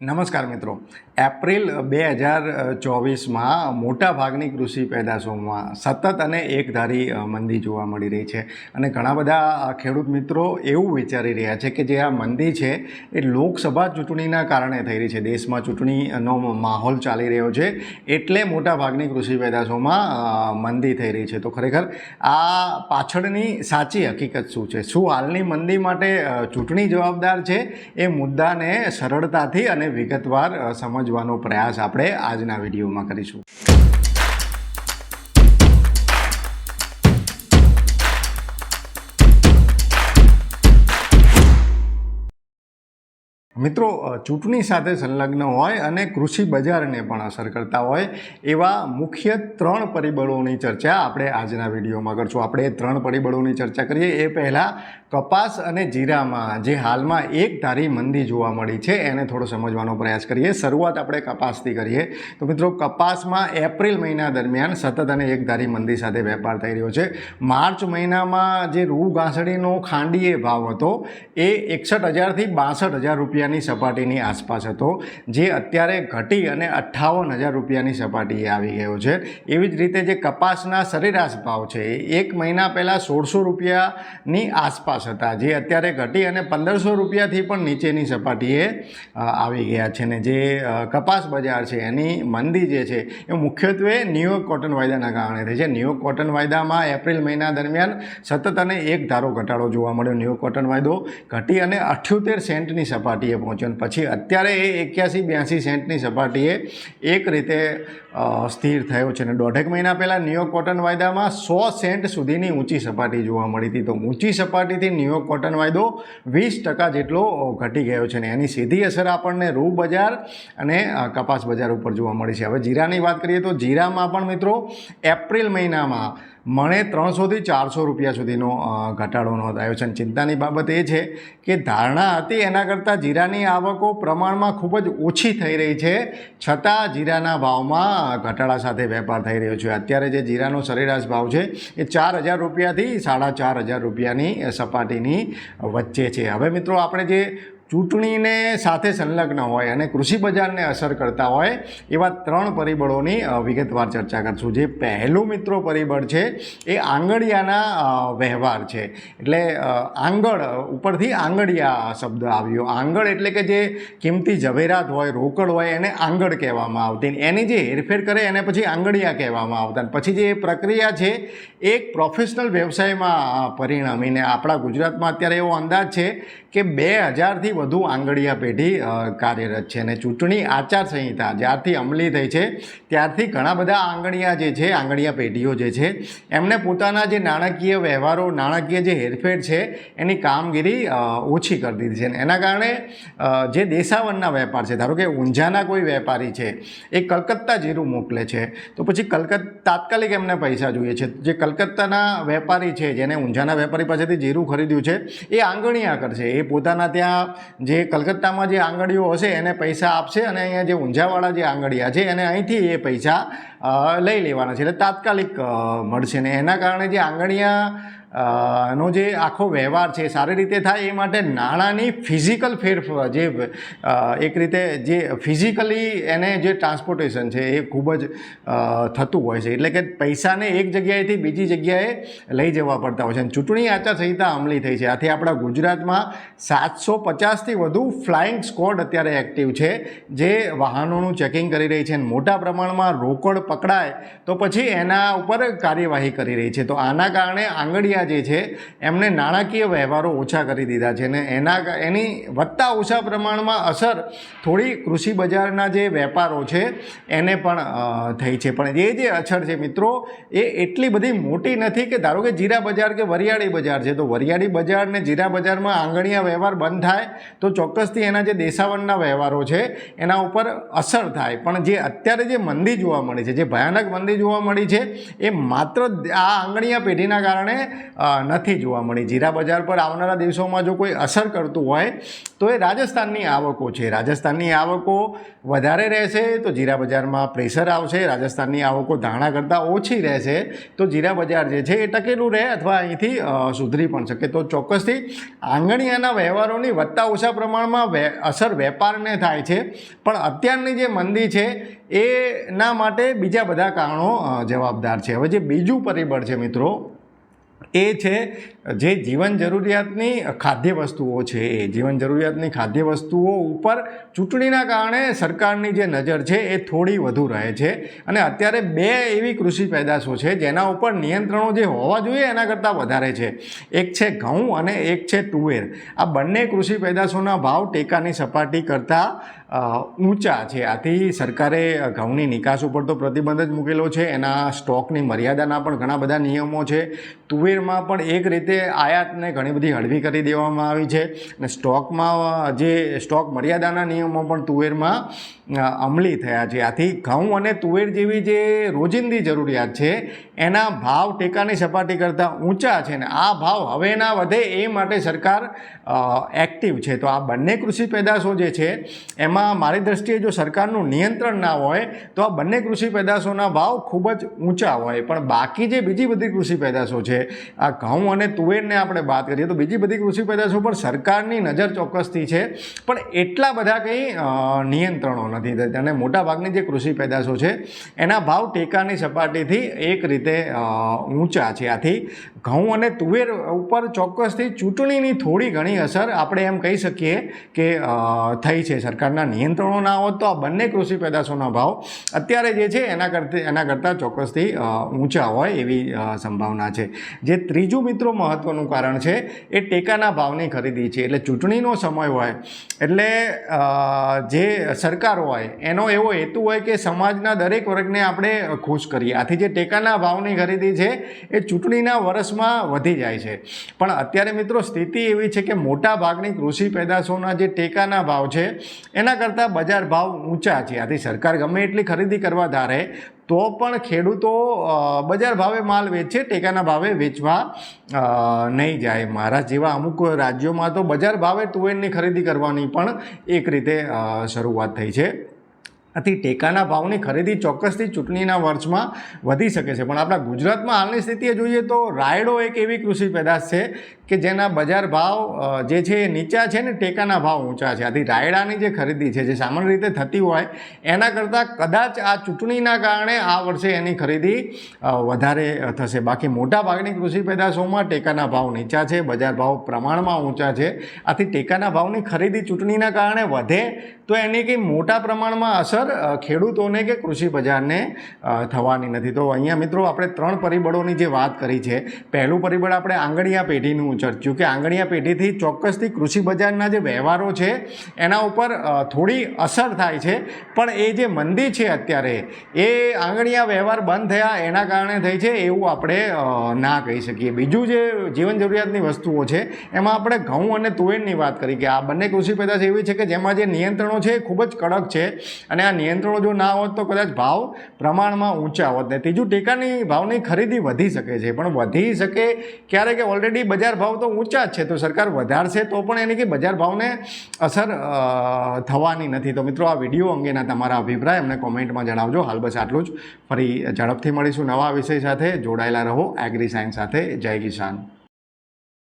નમસ્કાર મિત્રો. એપ્રિલ બે હજાર ચોવીસમાં મોટાભાગની કૃષિ પેદાશોમાં સતત અને એકધારી મંદી જોવા મળી રહી છે. અને ઘણા બધા ખેડૂત મિત્રો એવું વિચારી રહ્યા છે કે જે આ મંદી છે એ લોકસભા ચૂંટણીના કારણે થઈ રહી છે. દેશમાં ચૂંટણીનો માહોલ ચાલી રહ્યો છે. એટલે મોટાભાગની કૃષિ પેદાશોમાં મંદી થઈ રહી છે. તો ખરેખર આ પાછળની સાચી હકીકત શું છે? શું હાલની મંદી માટે ચૂંટણી જવાબદાર છે? એ મુદ્દાને સરળતાથી અને વિગતવાર સમજવાનો પ્રયાસ આપણે આજના વિડીયોમાં કરીશું. મિત્રો ચૂંટણી સાથે સંલગ્ન હોય અને કૃષિ બજારને પણ અસર કરતા હોય એવા મુખ્ય ત્રણ પરિબળોની ચર્ચા આપણે આજના વિડીયોમાં કરશું. આપણે ત્રણ પરિબળોની ચર્ચા કરીએ. એ પહેલાં કપાસ અને જીરામાં જે હાલમાં એક ધારી મંદી જોવા મળી છે, એને થોડો સમજવાનો પ્રયાસ કરીએ. શરૂઆત આપણે કપાસથી કરીએ. તો મિત્રો, કપાસમાં એપ્રિલ મહિના દરમિયાન સતત અને એક ધારી મંદી સાથે વેપાર થઈ રહ્યો છે. માર્ચ મહિનામાં જે રૂ ઘાસડીનો ખાંડીએ ભાવ હતો, એ એકસઠ હજારથી બાસઠ હજાર રૂપિયાની સપાટીની આસપાસ હતો, જે અત્યારે ઘટી અને અઠ્ઠાવન હજાર રૂપિયાની સપાટીએ આવી ગયો છે. એવી જ રીતે જે કપાસના સરેરાશ ભાવ છે, એ એક મહિના પહેલાં સોળસો રૂપિયાની આસપાસ હતા, જે અત્યારે ઘટી અને પંદરસો રૂપિયાથી પણ નીચેની સપાટીએ આવી ગયા છે. ને જે કપાસ બજાર છે, એની મંદી જે છે, એ મુખ્યત્વે ન્યુયોર્ક કોટન વાયદાના કારણે થઈ છે. ન્યુયોર્ક કોટન વાયદામાં એપ્રિલ મહિના દરમિયાન સતત અને એક ધારો ઘટાડો જોવા મળ્યો. ન્યુયોર્ક કોટન વાયદો ઘટી અને અઠ્યોતેર સેન્ટની સપાટીએ પહોંચ્યો અને પછી અત્યારે એ એક્યાસી બ્યાસી સેન્ટની સપાટીએ એક રીતે સ્થિર થયો છે અને દોઢેક મહિના પહેલાં ન્યુયોર્ક કોટન વાયદામાં સો સેન્ટ સુધીની ઊંચી સપાટી જોવા મળી હતી. તો ઊંચી સપાટીથી ન્યુયોર્ક કોટન વાયદો વીસ ટકા જેટલો ઘટી ગયો છે અને એની સીધી અસર આપણને રૂ બજાર અને કપાસ બજાર ઉપર જોવા મળી છે. હવે જીરાની વાત કરીએ તો જીરામાં પણ મિત્રો એપ્રિલ મહિનામાં મણે ત્રણસોથી ચારસો રૂપિયા સુધીનો ઘટાડો નોંધાયો છે. અને ચિંતાની બાબત એ છે કે ધારણા હતી એના કરતાં જીરાની આવકો પ્રમાણમાં ખૂબ જ ઓછી થઈ રહી છે. છતાં જીરાના ભાવમાં ઘટાડા સાથે વેપાર થઈ રહ્યો છે. અત્યારે જે જીરાનો સરેરાશ ભાવ છે એ ચાર હજાર રૂપિયાથી સાડા ચાર હજાર રૂપિયાની સપાટીની વચ્ચે છે. હવે મિત્રો, આપણે જે ચૂંટણીને સાથે સંલગ્ન હોય અને કૃષિ બજારને અસર કરતા હોય, એવા ત્રણ પરિબળોની વિગતવાર ચર્ચા કરશું. જે પહેલું મિત્રો પરિબળ છે, એ આંગળિયાના વ્યવહાર છે. એટલે આંગળ, ઉપરથી આંગળિયા શબ્દ આવ્યો. આંગળ એટલે કે જે કિંમતી ઝવેરાત હોય, રોકડ હોય, એને આંગળ કહેવામાં આવતી. એની જે હેરફેર કરે, એને પછી આંગળિયા કહેવામાં આવતા. પછી જે પ્રક્રિયા છે એક પ્રોફેશનલ વ્યવસાયમાં પરિણમીને આપણા ગુજરાતમાં અત્યારે એવો અંદાજ છે કે બે હજારથી વધુ આંગળીયા પેઢી કાર્યરત છે અને ચૂંટણી આચારસંહિતા જ્યારથી અમલી થઈ છે, ત્યારથી ઘણા બધા આંગળીયા જે છે, આંગળીયા પેઢીઓ જે છે, એમને પોતાના જે નાણાકીય વ્યવહારો, નાણાકીય જે હેરફેર છે, એની કામગીરી ઓછી કરી દીધી છે અને એના કારણે જે દેશાવનના વેપાર છે, ધારો કે ઊંઝાના કોઈ વેપારી છે, એ કલકત્તા જીરું મોકલે છે, તો પછી કલકત્તા, તાત્કાલિક એમને પૈસા જોઈએ છે. જે કલકત્તાના વેપારી છે, જેને ઊંઝાના વેપારી પાસેથી જીરું ખરીદ્યું છે, એ આંગણીયા કરશે. એ પોતાના ત્યાં જે કલકત્તામાં જે આંગળીઓ હશે, એને પૈસા આપશે અને અહીંયા જે ઊંઝાવાળા જે આંગળીયા છે, એને અહીંથી એ પૈસા લઈ લેવાના છે. એટલે તાત્કાલિક મળશે ને. એના કારણે જે આંગળીયા નો જે આખો વ્યવહાર છે, સારી રીતે થાય એ માટે નાણાંની ફિઝિકલ ફેરફાર જે એક રીતે જે ફિઝિકલી એને જે ટ્રાન્સપોર્ટેશન છે એ ખૂબ જ થતું હોય છે. એટલે કે પૈસાને એક જગ્યાએથી બીજી જગ્યાએ લઈ જવા પડતા હોય છે. અને ચૂંટણી આચારસંહિતા અમલી થઈ છે. આથી આપણા ગુજરાતમાં સાતસો પચાસથી વધુ ફ્લાઇંગ સ્કોડ અત્યારે એક્ટિવ છે, જે વાહનોનું ચેકિંગ કરી રહી છે અને મોટા પ્રમાણમાં રોકડ પકડાય તો પછી એના ઉપર કાર્યવાહી કરી રહી છે. તો આના કારણે આંગળીયા જે છે, એમણે નાણાકીય વ્યવહારો ઓછા કરી દીધા છે ને એના એની વધતા ઓછા પ્રમાણમાં અસર થોડી કૃષિ બજારના જે વેપારો છે, એને પણ થઈ છે. પણ એ જે અસર છે મિત્રો, એ એટલી બધી મોટી નથી કે ધારો કે જીરા બજાર કે વરિયાળી બજાર છે, તો વરિયાળી બજાર ને જીરા બજારમાં આંગણીયા વ્યવહાર બંધ થાય, તો ચોક્કસથી એના જે દેશાવનના વ્યવહારો છે, એના ઉપર અસર થાય. પણ જે અત્યારે જે મંદી જોવા મળી છે, જે ભયાનક મંદી જોવા મળી છે, એ માત્ર આ આંગણીયા પેઢીના કારણે નથી જોવા મળી. જીરા બજાર પર આવનારા દિવસોમાં જો કોઈ અસર કરતું હોય, તો એ રાજસ્થાનની આવકો છે. રાજસ્થાનની આવકો વધારે રહેશે, તો જીરા બજારમાં પ્રેશર આવશે. રાજસ્થાનની આવકો ધારણા કરતાં ઓછી રહેશે, તો જીરા બજાર જે છે એ ટકેલું રહે અથવા અહીંથી સુધરી પણ શકે. તો ચોક્કસથી આંગણિયાના વ્યવહારોની વધતા ઓછા પ્રમાણમાં અસર વેપારને થાય છે. પણ અત્યારની જે મંદી છે, એના માટે બીજા બધા કારણો જવાબદાર છે. હવે જે બીજું પરિબળ છે મિત્રો એ છે જે જીવન જરૂરિયાતની ખાદ્ય વસ્તુઓ છે એ. જીવન જરૂરિયાતની ખાદ્ય વસ્તુઓ ઉપર ચૂંટણીના કારણે સરકારની જે નજર છે એ થોડી વધુ રહે છે અને અત્યારે બે એવી કૃષિ પેદાશો છે જેના ઉપર નિયંત્રણો જે હોવા જોઈએ એના કરતાં વધારે છે. એક છે ઘઉં અને એક છે તુવેર. આ બંને કૃષિ પેદાશોના ભાવ ટેકાની સપાટી કરતાં ઊંચા છે. આથી સરકારે ઘઉંની નિકાસ ઉપર તો પ્રતિબંધ જ મૂકેલો છે. એના સ્ટોકની મર્યાદાના પણ ઘણા બધા નિયમો છે. તુવેરમાં પણ એક રીતે આયાતને ઘણી બધી હળવી કરી દેવામાં આવી છે. અને સ્ટોકમાં જે સ્ટોક મર્યાદાના નિયમો પણ તુવેરમાં અમલી થયા છે. આથી ઘઉં અને તુવેર જેવી જે રોજિંદી જરૂરિયાત છે, એના ભાવ ટેકાની સપાટી કરતાં ઊંચા છે ને આ ભાવ હવે ના વધે એ માટે સરકાર એક્ટિવ છે. તો આ બંને કૃષિ પેદાશો જે છે, એમાં મારી દ્રષ્ટિએ જો સરકારનું નિયંત્રણ ના હોય, તો આ બંને કૃષિ પેદાશોના ભાવ ખૂબ જ ઊંચા હોય. પણ બાકી જે બીજી બધી કૃષિ પેદાશો છે આ ઘઉં અને તુવેરને આપણે વાત કરીએ તો બીજી બધી કૃષિ પેદાશો પર સરકારની નજર ચોક્કસથી છે. પણ એટલા બધા કંઈ નિયંત્રણો નથી અને મોટાભાગની જે કૃષિ પેદાશો છે, એના ભાવ ટેકાની સપાટીથી એક રીતે ઊંચા છે. આથી ઘઉં અને તુવેર ઉપર ચોક્કસથી ચૂંટણીની થોડી ઘણી અસર આપણે એમ કહી શકીએ કે થઈ છે. સરકારના નિયંત્રણો ના હોત તો આ બંને કૃષિ પેદાશોના ભાવ અત્યારે જે છે એના કરતા, એના કરતાં ચોક્કસથી ઊંચા હોય એવી સંભાવના છે. જે ત્રીજું મિત્રો મહત્ત્વનું કારણ છે, એ ટેકાના ભાવની ખરીદી છે. એટલે ચૂંટણીનો સમય હોય, એટલે જે સરકાર હોય, એનો એવો હેતુ હોય કે સમાજના દરેક વર્ગને આપણે ખુશ કરીએ. આથી જે ટેકાના ભાવની ખરીદી છે, એ ચૂંટણીના વર્ષમાં વધી જાય છે. પણ અત્યારે મિત્રો સ્થિતિ એવી છે કે મોટા ભાગની કૃષિ પેદાશોના જે ટેકાના ભાવ છે, એના કરતાં બજાર ભાવ ઊંચા છે. આથી સરકાર ગમે એટલી ખરીદી કરવા ધારે તો પણ ખેડૂતો બજાર ભાવે માલ વેચે, ટેકાના ભાવે વેચવા નહીં જાય. મારા જેવા અમુક રાજ્યોમાં તો બજાર ભાવે તુવેરની ખરીદી કરવાની પણ એક રીતે શરૂઆત થઈ છે. આથી ટેકાના ભાવની ખરીદી ચોક્કસથી ચૂંટણીના વર્ષમાં વધી શકે છે. પણ આપણા ગુજરાતમાં હાલની સ્થિતિએ જોઈએ તો રાયડો એક એવી કૃષિ પેદાશ છે કે જેના બજાર ભાવ જે છે એ નીચા છે ને ટેકાના ભાવ ઊંચા છે. આથી રાયડાની જે ખરીદી છે, જે સામાન્ય રીતે થતી હોય, એના કરતાં કદાચ આ ચૂંટણીના કારણે આ વર્ષે એની ખરીદી વધારે થશે. બાકી મોટા ભાગની કૃષિ પેદાશોમાં ટેકાના ભાવ નીચા છે, બજાર ભાવ પ્રમાણમાં ઊંચા છે. આથી ટેકાના ભાવની ખરીદી ચૂંટણીના કારણે વધે તો એની કંઈ મોટા પ્રમાણમાં અસર ખેડૂતોને કે કૃષિ બજારને થવાની નથી. તો અહીંયા મિત્રો આપણે ત્રણ પરિબળોની જે વાત કરી છે. પહેલું પરિબળ આપણે આંગળીયા પેઢીનું ચર્ચ્યું કે આંગણીયા પેઢીથી ચોક્કસથી કૃષિ બજારના જે વ્યવહારો છે, એના ઉપર થોડી અસર થાય છે. પણ એ જે મંદી છે અત્યારે, એ આંગણીયા વ્યવહાર બંધ થયા, એના કારણે થઈ છે એવું આપણે ના કહી શકીએ. બીજું જે જીવન જરૂરિયાતની વસ્તુઓ છે, એમાં આપણે ઘઉં અને તુવેરની વાત કરી કે આ બંને કૃષિ પેદાશ એવી છે કે જેમાં જે નિયંત્રણો છે એ ખૂબ જ કડક છે અને આ નિયંત્રણો જો ના હોત તો કદાચ ભાવ પ્રમાણમાં ઊંચા હોત. ને ત્રીજું, ટેકાની ભાવની ખરીદી વધી શકે છે. પણ વધી શકે ક્યારે કે ઓલરેડી બજાર ભાવ તો ઊંચા જ છે, તો સરકાર વધારશે તો પણ એની કે બજાર ભાવને અસર થવાની નથી. તો મિત્રો, આ વીડિયો અંગેના તમારા અભિપ્રાય અમને કોમેન્ટમાં જણાવજો. હાલ બસ આટલું જ. ફરી ઝડપથી મળીશું નવા વિષય સાથે. જોડાયેલા રહો. એગ્રી સાયન્સ સાથે. જય કિસાન.